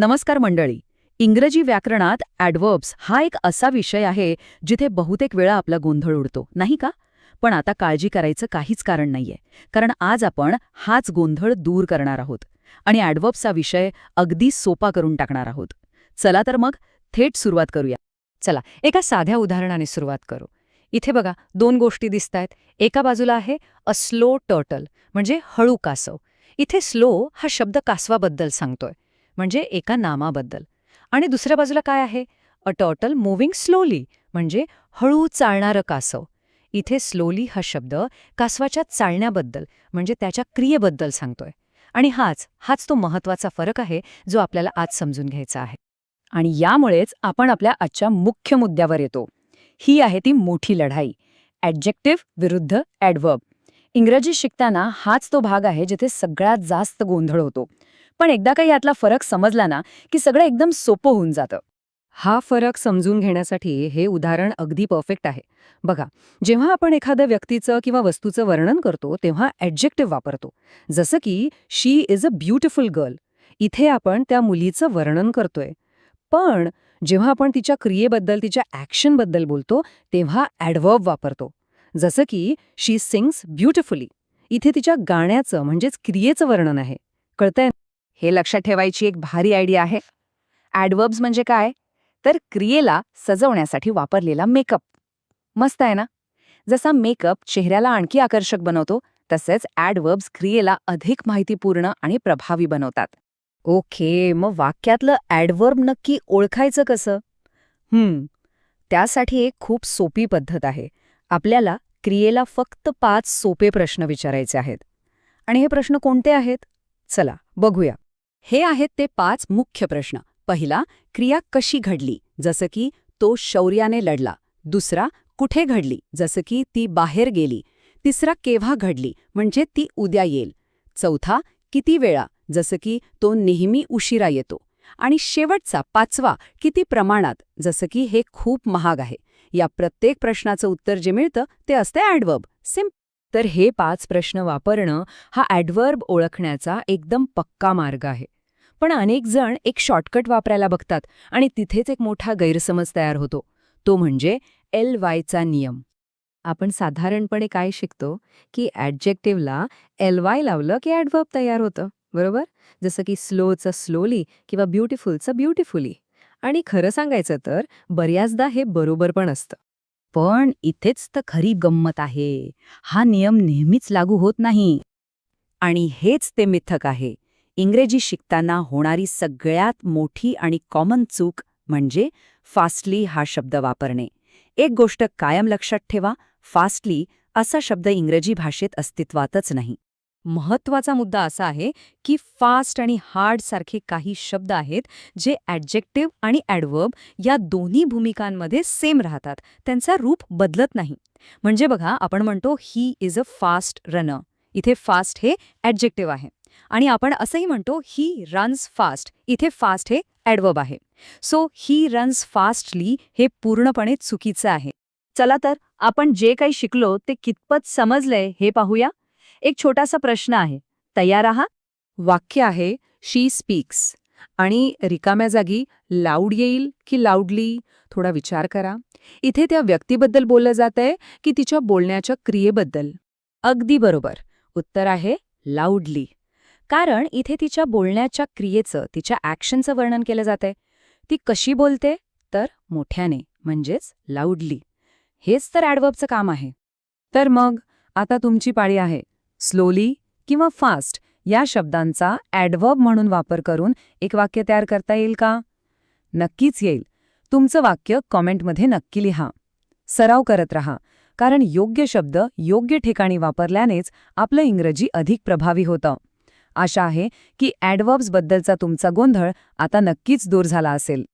नमस्कार मंडळी. इंग्रजी व्याकरणात ॲडवर्ब्स हा एक असा विषय आहे जिथे बहुतेक वेळा आपला गोंधळ उडतो नाही का? पण आता काळजी करायचं काहीच कारण नाहीये कारण आज आपण हाच गोंधळ दूर करणार आहोत आणि ॲडवर्ब्सचा विषय अगदी सोपा करून टाकणार आहोत. चला तर मग थेट सुरुवात करूया. चला एका साध्या उदाहरणाने सुरुवात करू. इथे बघा दोन गोष्टी दिसतायत. एका बाजूला आहे अ स्लो टर्टल म्हणजे हळू कासव. इथे स्लो हा शब्द कासवाबद्दल सांगतोय. म्हणजे एका नामाबद्दल. आणि दुसऱ्या बाजूला काय आहे? अ टॉटल मूव्हिंग स्लोली म्हणजे हळू चालणारं कासव. इथे स्लोली हा शब्द कासवाच्या चालण्याबद्दल म्हणजे त्याच्या क्रियेबद्दल सांगतोय. आणि हाच हाच तो महत्त्वाचा फरक आहे जो आपल्याला आज समजून घ्यायचा आहे. आणि यामुळेच आपण आपल्या आजच्या मुख्य मुद्द्यावर येतो. ही आहे ती मोठी लढाई. ॲडजेक्टिव्ह विरुद्ध ॲडवर्ब इंग्रजी शिकताना हाच तो भाग आहे जिथे सगळ्यात जास्त गोंधळ होतो. पण एकदा का यातला फरक समजला ना की सगळं एकदम सोपं होऊन जातं. हा फरक समजून घेण्यासाठी हे उदाहरण अगदी परफेक्ट आहे. बघा जेव्हा आपण एखाद्या व्यक्तीचं किंवा वस्तूचं वर्णन करतो तेव्हा ॲडजेक्टिव्ह वापरतो. जसं की she is a beautiful girl इथे आपण त्या मुलीचं वर्णन करतोय. पण जेव्हा आपण तिच्या क्रियेबद्दल तिच्या ॲक्शनबद्दल बोलतो तेव्हा ॲडवर्ब वापरतो. जसं की शी सिंग्स ब्युटिफुली इथे तिच्या गाण्याचं म्हणजेच क्रियेचं वर्णन आहे. कळतंय हे लक्षात ठेवायची एक भारी आयडिया आहे. ॲडवर्ब्स म्हणजे काय? तर क्रियेला सजवण्यासाठी वापरलेला मेकअप मस्त आहे ना? जसा मेकअप चेहऱ्याला आणखी आकर्षक बनवतो तसेच ॲडवर्ब्स क्रियेला अधिक माहितीपूर्ण आणि प्रभावी बनवतात. ओके मग वाक्यातलं ॲडवर्ब नक्की ओळखायचं कसं? हम्म त्यासाठी एक खूप सोपी पद्धत आहे. आपल्याला क्रियेला फक्त पाच सोपे प्रश्न विचारायचे आहेत. आणि हे प्रश्न कोणते आहेत? चला बघूया. हे आहेत ते पाच मुख्य प्रश्न. पहिला क्रिया कशी घडली? जसं की तो शौर्याने लढला. दुसरा कुठे घडली? जसं की ती बाहेर गेली. तिसरा केव्हा घडली? म्हणजे ती उद्या येईल. चौथा किती वेळा? जसं की तो नेहमी उशिरा येतो. आणि शेवटचा पाचवा किती प्रमाणात? जसं की हे खूप महाग आहे. या प्रत्येक प्रश्नाचं उत्तर जे मिळतं ते असतं ॲडवर्ब सिम्प तर हे पाच प्रश्न वापरणं हा ॲडवर्ब ओळखण्याचा एकदम पक्का मार्ग आहे. पण अनेक जण एक शॉर्टकट वापरायला बघतात आणि तिथेच एक मोठा गैरसमज तयार होतो. तो म्हणजे एल वायचा नियम. आपण साधारणपणे काय शिकतो? की ॲडजेक्टिव्हला एल वाय लावलं की ॲडवर्ब तयार होतं. बरोबर? जसं की स्लोचं स्लोली किंवा ब्युटिफुलचं ब्युटिफुली आणि खरं सांगायचं तर बऱ्याचदा हे बरोबर पण असतं. पण इथेच तर खरी गंमत आहे. हा नियम नेहमीच लागू होत नाही. आणि हेच ते मिथक आहे. इंग्रजी शिकताना होणारी सगळ्यात मोठी आणि कॉमन चूक म्हणजे फास्टली हा शब्द वापरणे. एक गोष्ट कायम लक्षात ठेवा फास्टली असा शब्द इंग्रजी भाषेत अस्तित्वातच नाही. महत्त्वाचा मुद्दा असा आहे की फास्ट आणि हार्ड सारखे काही शब्द आहेत जे ॲडजेक्टिव्ह आणि ॲडवर्ब या दोन्ही भूमिकांमध्ये सेम राहतात. त्यांचा रूप बदलत नाही. म्हणजे बघा आपण म्हणतो he is a fast runner इथे फास्ट हे ॲडजेक्टिव्ह आहे. आणि आपण असंही म्हणतो ही रन्स फास्ट इथे फास्ट हे ॲडवर्ब आहे. सो ही रन्स फास्टली हे पूर्णपणे चुकीचं आहे. चला तर आपण जे काही शिकलो ते कितपत समजलंय हे पाहूया. एक छोटासा प्रश्न आहे. तयार आहात? वाक्य आहे शी स्पीक्स आणि रिकाम्या जागी लाऊड येईल की लाऊडली थोडा विचार करा. इथे त्या व्यक्तीबद्दल बोललं जातंय की तिच्या बोलण्याच्या क्रियेबद्दल. अगदी बरोबर. उत्तर आहे लाऊडली कारण इथे तिच्या बोलण्याच्या क्रियेचं तिच्या ॲक्शनचं वर्णन केलं जातंय. ती कशी बोलते? तर मोठ्याने म्हणजेच लाऊडली हेच तर ॲडवर्बचं काम आहे. तर मग आता तुमची पाळी आहे. स्लोली किंवा फास्ट या शब्दांचा ॲडव्हर्ब म्हणून वापर करून एक वाक्य तयार करता येईल का? नक्कीच येईल. तुमचं वाक्य कॉमेंटमध्ये नक्की लिहा. सराव करत रहा. कारण योग्य शब्द योग्य ठिकाणी वापरल्यानेच आपलं इंग्रजी अधिक प्रभावी होतं. आशा आहे की ॲडवर्ब्सबद्दलचा तुमचा गोंधळ आता नक्कीच दूर झाला असेल.